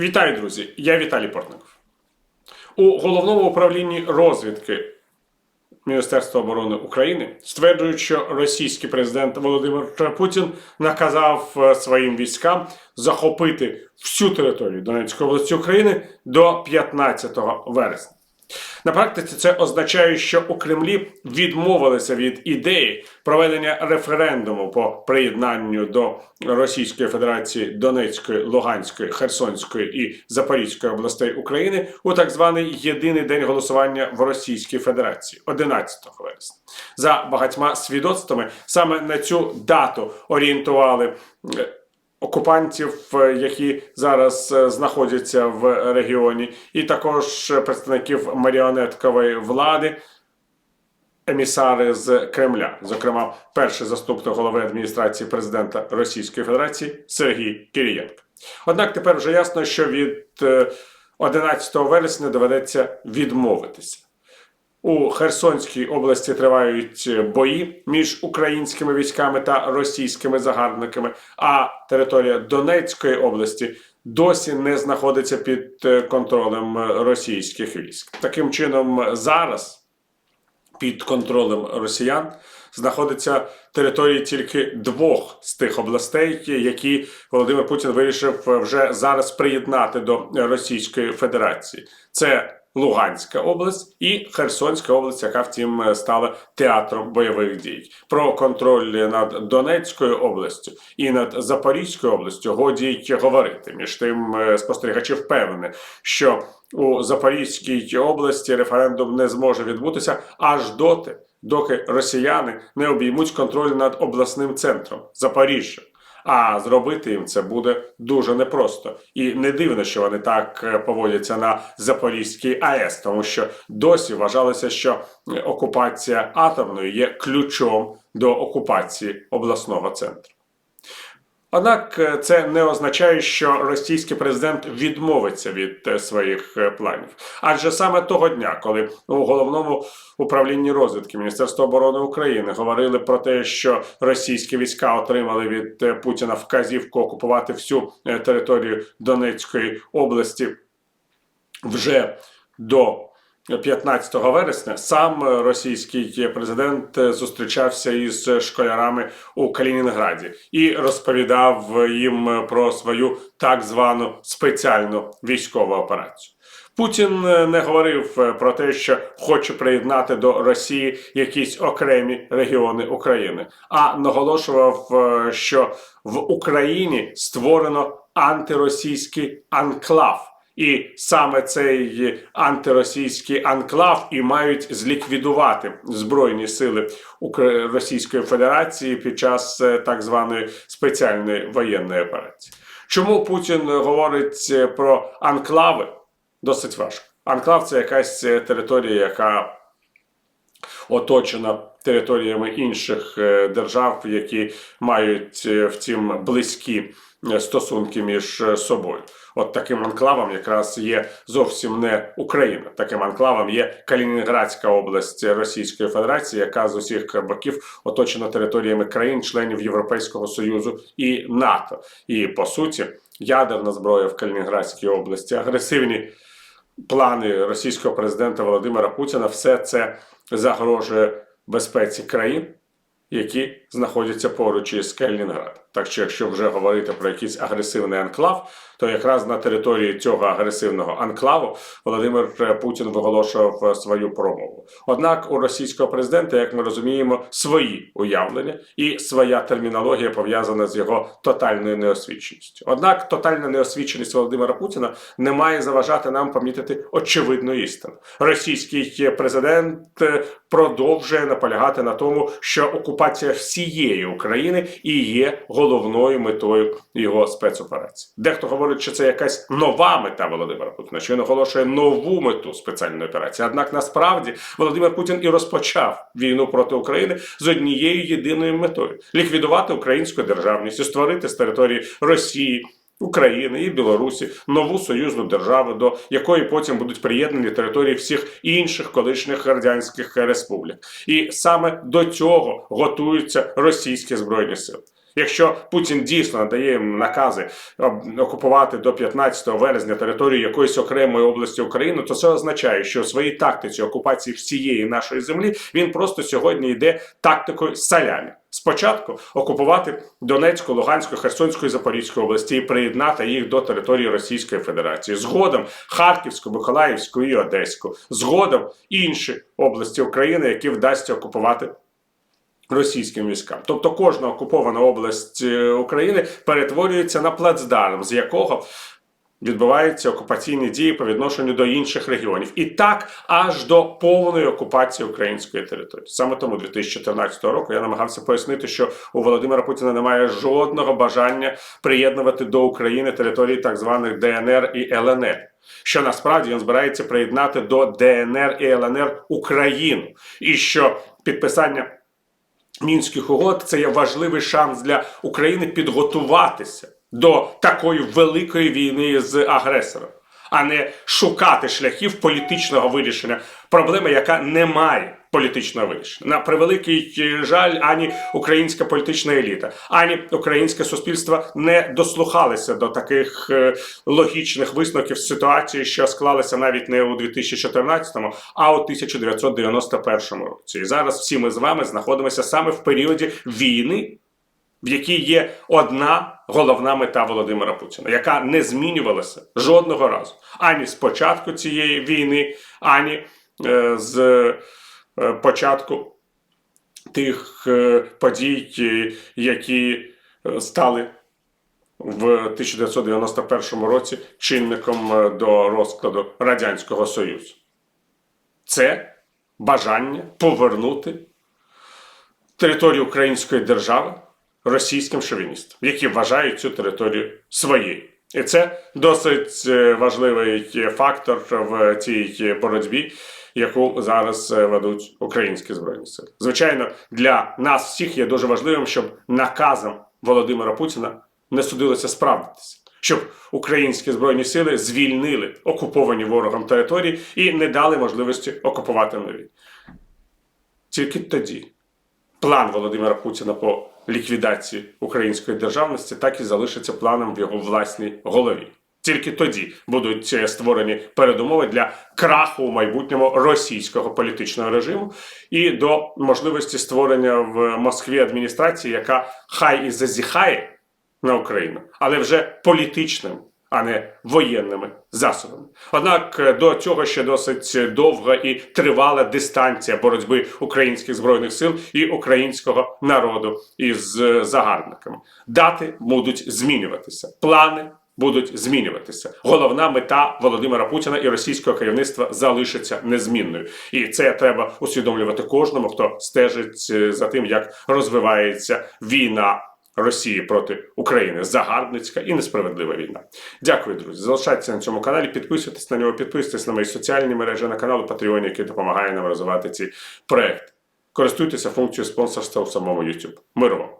Вітаю, друзі! Я Віталій Портников. У головному управлінні розвідки Міністерства оборони України стверджують, що російський президент Володимир Путін наказав е, своїм військам захопити всю територію Донецької області України до 15 вересня. На практиці це означає, що у Кремлі відмовилися від ідеї проведення референдуму по приєднанню до Російської Федерації Донецької, Луганської, Херсонської і Запорізької областей України у так званий єдиний день голосування в Російській Федерації 11 вересня. За багатьма свідоцтвами саме на цю дату орієнтували. Е, окупантів, е, які зараз е, знаходяться в регіоні, і також е, представників маріонеткової влади, емісари з Кремля, зокрема, перший заступник голови адміністрації президента Російської Федерації Сергій Кирієнко. Однак тепер вже ясно, що від е, 11 вересня доведеться відмовитися. У Херсонській області тривають бої між українськими військами та російськими загарбниками, а територія Донецької області досі не знаходиться під е, контролем російських військ. Таким чином, зараз під контролем росіян знаходиться території тільки двох з тих областей, які Володимир Путін вирішив вже зараз приєднати до Російської Федерації. Це Луганська область і Херсонська область, яка втім стала театром бойових дій. Про контроль над Донецькою областю і над Запорізькою областю годі й говорити. Між тим, е, спостерігачі впевнені, що у Запорізькій області референдум не зможе відбутися аж доти, доки росіяни не обіймуть контроль над обласним центром Запоріжжя. А зробити їм це буде дуже непросто. І не дивно, що вони так е, поводяться на Запорізькій АЕС, тому що досі вважалося, що е, окупація атомної є ключом до окупації обласного центру. Однак е, це не означає, що російський президент відмовиться від е, своїх е, планів. Адже саме того дня, коли у головному управлінні розвідки Міністерства оборони України говорили про те, що російські війська отримали від Путіна вказівку окупувати всю територію Донецької області вже до 15 вересня сам російський президент зустрічався із школярами у Калінінграді і розповідав їм про свою так звану спеціальну військову операцію. Путін не говорив про те, що хоче приєднати до Росії якісь окремі регіони України, а наголошував, що в Україні створено антиросійський анклав. І саме цей антиросійський анклав і мають зліквідувати збройні сили Російської Федерації під час е, так званої спеціальної воєнної операції. Чому Путін говорить е, про анклави? Досить важко. Анклав це якась е, територія, яка оточена територіями інших держав, які мають втім близькі стосунки між е, собою. От таким анклавом якраз є зовсім не Україна. Таким анклавом є Калінінградська область Російської Федерації, яка з усіх боків оточена територіями країн-членів Європейського Союзу і НАТО. І по суті, ядерна зброя в Калінінградській області, агресивні плани російського президента Володимира Путіна, все це загрожує безпеці країн, які знаходяться поруч із Калінінградом. Так що, якщо вже говорити про якийсь агресивний анклав, то якраз на території цього агресивного анклаву Володимир Путін виголошував свою промову. Однак у російського президента, як ми розуміємо, свої уявлення і своя термінологія пов'язана з його тотальною неосвіченістю. Однак тотальна неосвіченість Володимира Путіна не має заважати нам помітити очевидну істину. Російський президент е, продовжує наполягати на тому, що окупація всієї України і є головною метою його спецоперації. Дехто говорить, що це якась нова мета Володимира Путіна, що він оголошує нову мету спеціальної операції. Однак насправді Володимир Путін і розпочав війну проти України з однією єдиною метою ліквідувати українську державність, і створити з території Росії. України і Білорусі нову союзну державу, до якої потім будуть приєднані території всіх інших колишніх радянських республік, і саме до цього готуються російські збройні сили. Якщо Путін дійсно надає їм накази окупувати до 15 вересня територію якоїсь окремої області України, то це означає, що у своїй тактиці окупації всієї нашої землі він просто сьогодні йде тактикою салямі. Спочатку окупувати Донецьку, Луганську, Херсонську і Запорізьку області і приєднати їх до території Російської Федерації. Згодом Харківську, Миколаївську і Одеську. Згодом інші області України, які вдасться окупувати російським військам. Тобто кожна окупована область е, України перетворюється на плацдарм, з якого відбуваються окупаційні дії по відношенню до інших регіонів. І так аж до повної окупації української території. Саме тому 2014 року я намагався пояснити, що у Володимира Путіна немає жодного бажання приєднувати до України території так званих ДНР і ЛНР. Що насправді він збирається приєднати до ДНР і ЛНР Україну, і що підписання мінських угод це є важливий шанс для України підготуватися до такої великої війни з агресором, а не шукати шляхів політичного вирішення проблеми, яка не має політичного вирішення. На превеликий е, жаль, ані українська політична еліта, ані українське суспільство не дослухалися до таких е, логічних висновків ситуації, що склалися навіть не у 2014, а у 1991 році. І зараз всі ми з вами знаходимося саме в періоді війни, в якій є одна головна мета Володимира Путіна, яка не змінювалася жодного разу ані з початку цієї війни, ані е, з е, початку тих е, подій, е, які е, стали в 1991 році чинником е, до розкладу Радянського Союзу. Це бажання повернути територію української держави російським шовіністам, які вважають цю територію своєю. І це досить е, важливий фактор в цій боротьбі, яку зараз е, ведуть українські збройні сили. Звичайно, для нас всіх є дуже важливим, щоб наказом Володимира Путіна не судилося справдитися. Щоб українські збройні сили звільнили окуповані ворогом території і не дали можливості окупувати нові. Тільки тоді план Володимира Путіна по ліквідації української державності так і залишиться планом в його власній голові. Тільки тоді будуть е, створені передумови для краху у майбутньому російського політичного режиму і до можливості створення в Москві адміністрації, яка хай і зазіхає на Україну, але вже політичним, а не воєнними засобами. Однак е, до цього ще досить довга і тривала дистанція боротьби українських збройних сил і українського народу із е, загарбниками. Дати будуть змінюватися, плани. Будуть змінюватися. Головна мета Володимира Путіна і російського керівництва залишиться незмінною, і це треба усвідомлювати кожному, хто стежить е, за тим, як розвивається війна Росії проти України. Загарбницька і несправедлива війна. Дякую, друзі. Залишайтеся на цьому каналі, підписуйтесь на нього, підписуйтесь на мої соціальні мережі на канал Patreon, який допомагає нам розвивати ці проекти. Користуйтеся функцією спонсорства у самому YouTube. Вам!